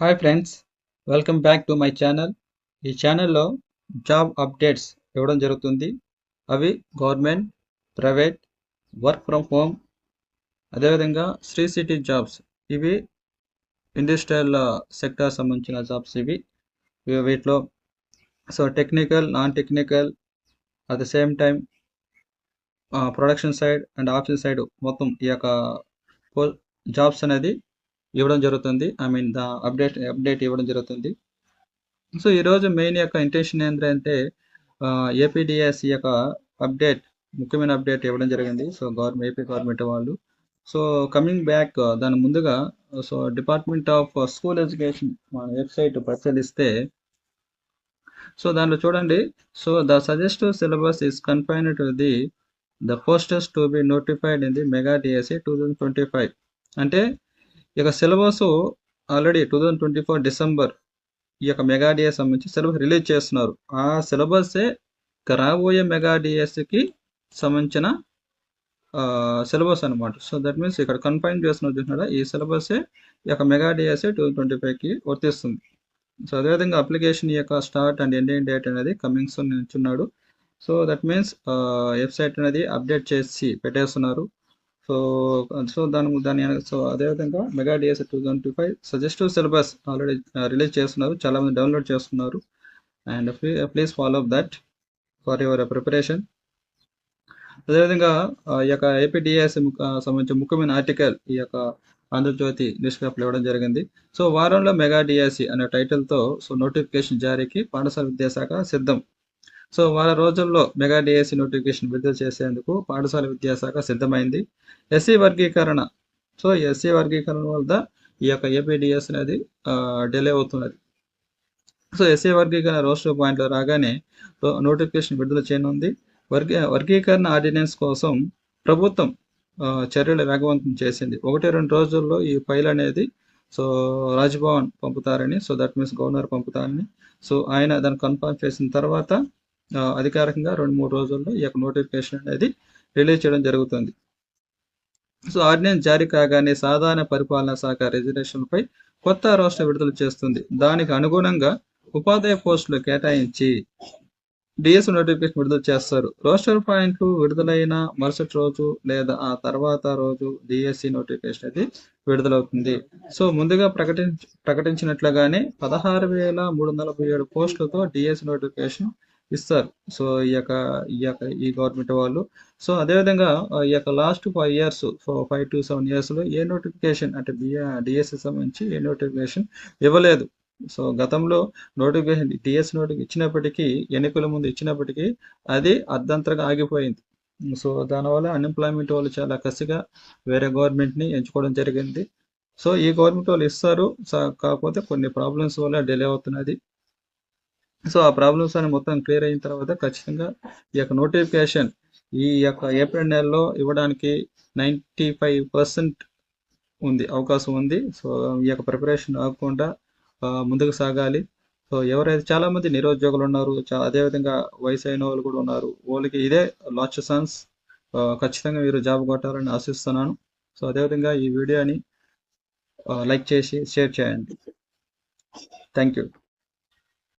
Hi friends welcome back to my channel ఈ ఛానల్లో job updates ఇవ్వడం జరుగుతుంది. అవి government private work from home అదేవిధంగా శ్రీ సిటీ జాబ్స్ ఇవి ఇండస్ట్రియల్ సెక్టార్ సంబంధించిన జాబ్స్ ఇవి. వీటిలో so technical non technical at the same time production side and option side మొత్తం ఈ యొక్క జాబ్స్ అనేది ఇవ్వడం జరుగుతుంది. I mean the update update ఇవ్వడం జరుగుతుంది. సో ఈరోజు మెయిన్ యొక్క ఇంటెన్షన్ ఏంటంటే ఏపీడిఎస్ యొక్క అప్డేట్ ముఖ్యమైన అప్డేట్ ఇవ్వడం జరిగింది. సో గవర్నమెంట్ ఏపీ గవర్నమెంట్ వాళ్ళు. సో కమింగ్ బ్యాక్ దాని ముందుగా so department of school education మన వెబ్సైట్ పరిశీలిస్తే సో దాంట్లో చూడండి. So the suggestive syllabus is confined to the the posters to be notified in the mega DSC two thousand twenty five అంటే ఇక syllabus already two thousand twenty four December ఈ యొక్క మెగాడిఎస్ సంబంధించి syllabus release చేస్తున్నారు. ఆ సిలబస్సే రాబోయే మెగాడిఎస్కి సంబంధించిన సిలబస్ అనమాట సో దట్ మీన్స్ ఇక్కడ కన్ఫైన్ చేస్తున్నారు చూసినారా ఈ సిలబస్సే ఈ యొక్క మెగాడిఎస్ టూ ట్వంటీ ఫైవ్కి వర్తిస్తుంది. సో అదేవిధంగా అప్లికేషన్ యొక్క స్టార్ట్ అండ్ ఎండింగ్ డేట్ అనేది కమింగ్ సూన్ నిల్చున్నాడు సో దట్ మీన్స్ వెబ్సైట్ అనేది అప్డేట్ చేసి పెట్టేస్తున్నారు. సో సో దాని దాని సో అదేవిధంగా mega DS two twenty five suggestive syllabus already release చేస్తున్నారు. చాలామంది డౌన్లోడ్ చేస్తున్నారు. And please follow up that for your preparation అదేవిధంగా ఈ యొక్క ఏపీడిఎస్ uh, సంబంధించిన ముఖ్యమైన ఆర్టికల్ ఈ యొక్క ఆంధ్రజ్యోతి న్యూస్ పేపర్లో ఇవ్వడం జరిగింది. సో వారంలో మెగా డిఎస్సి అనే టైటిల్తో సో నోటిఫికేషన్ జారీకి పాఠశాల విద్యాశాఖ సిద్ధం. సో వారం రోజుల్లో మెగా డిఎస్సి నోటిఫికేషన్ విడుదల చేసేందుకు పాఠశాల విద్యాశాఖ సిద్ధమైంది. ఎస్సీ వర్గీకరణ. సో ఎస్సీ వర్గీకరణ వల్ల ఈ యొక్క ఏపీడిఎస్ అనేది డిలే అవుతున్నది. సో ఎస్సీ వర్గీకరణ రోస్టర్ పాయింట్లో రాగానే నోటిఫికేషన్ విడుదల చేయనుంది. వర్గీ వర్గీకరణ ఆర్డినెన్స్ కోసం ప్రభుత్వం చర్యలు వేగవంతం చేసింది. ఒకటి రెండు రోజుల్లో ఈ ఫైల్ అనేది సో రాజ్భవన్ పంపుతారని సో దట్ మీన్స్ గవర్నర్ పంపుతారని. సో ఆయన దాన్ని కన్ఫర్మ్ చేసిన తర్వాత అధికారికంగా రెండు మూడు రోజుల్లో ఈ యొక్క నోటిఫికేషన్ అనేది రిలీజ్ చేయడం జరుగుతుంది. సో ఆర్డినెన్స్ జారీ కాగానే సాధారణ పరిపాలనా శాఖ రిజర్వేషన్పై కొత్త రోస్టర్ విడుదల చేస్తుంది. దానికి అనుగుణంగా ఉపాధ్యాయ పోస్టులు కేటాయించి డిఎస్ నోటిఫికేషన్ విడుదల చేస్తారు. రోస్టర్ పాయింట్లు విడుదలైన మరుసటి రోజు లేదా ఆ తర్వాత రోజు డిఎస్సి నోటిఫికేషన్ అనేది విడుదలవుతుంది. సో ముందుగా ప్రకటించ ప్రకటించినట్లుగానే పదహారు వేల మూడు వందల ఏడు పోస్టులతో డిఎస్సి నోటిఫికేషన్ ఇస్తారు. సో ఈ యొక్క ఈ యొక్క ఈ గవర్నమెంట్ వాళ్ళు. సో అదేవిధంగా ఈ యొక్క last five years five to seven ఇయర్స్లో ఏ నోటిఫికేషన్ అంటే బిఏ డిఎస్సి సంబంధించి ఏ నోటిఫికేషన్ ఇవ్వలేదు. సో గతంలో నోటిఫికేషన్ డిఎస్ నోటిఫికేషన్ ఇచ్చినప్పటికీ ఎన్నికల ముందు ఇచ్చినప్పటికీ అది అర్ధంతరంగా ఆగిపోయింది. సో దానివల్ల అన్ఎంప్లాయ్మెంట్ వాళ్ళు చాలా కసిగా వేరే గవర్నమెంట్ని ఎంచుకోవడం జరిగింది. సో ఈ గవర్నమెంట్ వాళ్ళు ఇస్తారు. కాకపోతే కొన్ని ప్రాబ్లమ్స్ వల్ల డిలే అవుతున్నది. సో ఆ ప్రాబ్లమ్స్ అని మొత్తం క్లియర్ అయిన తర్వాత ఖచ్చితంగా ఈ యొక్క నోటిఫికేషన్ ఈ యొక్క ఏప్రిల్ నెలలో ఇవ్వడానికి నైంటీ ఫైవ్ పర్సెంట్ ఉంది అవకాశం ఉంది. సో ఈ యొక్క ప్రిపరేషన్ ఆగకుండా ముందుకు సాగాలి. సో ఎవరైతే చాలా మంది నిరుద్యోగులు ఉన్నారు అదేవిధంగా వయసు అయిన వాళ్ళు కూడా ఉన్నారు వాళ్ళకి ఇదే లాస్ట్ ఛాన్స్ ఖచ్చితంగా మీరు జాబ్ కొట్టాలని ఆశిస్తున్నాను. సో అదేవిధంగా ఈ వీడియోని లైక్ చేసి షేర్ చేయండి. Thank you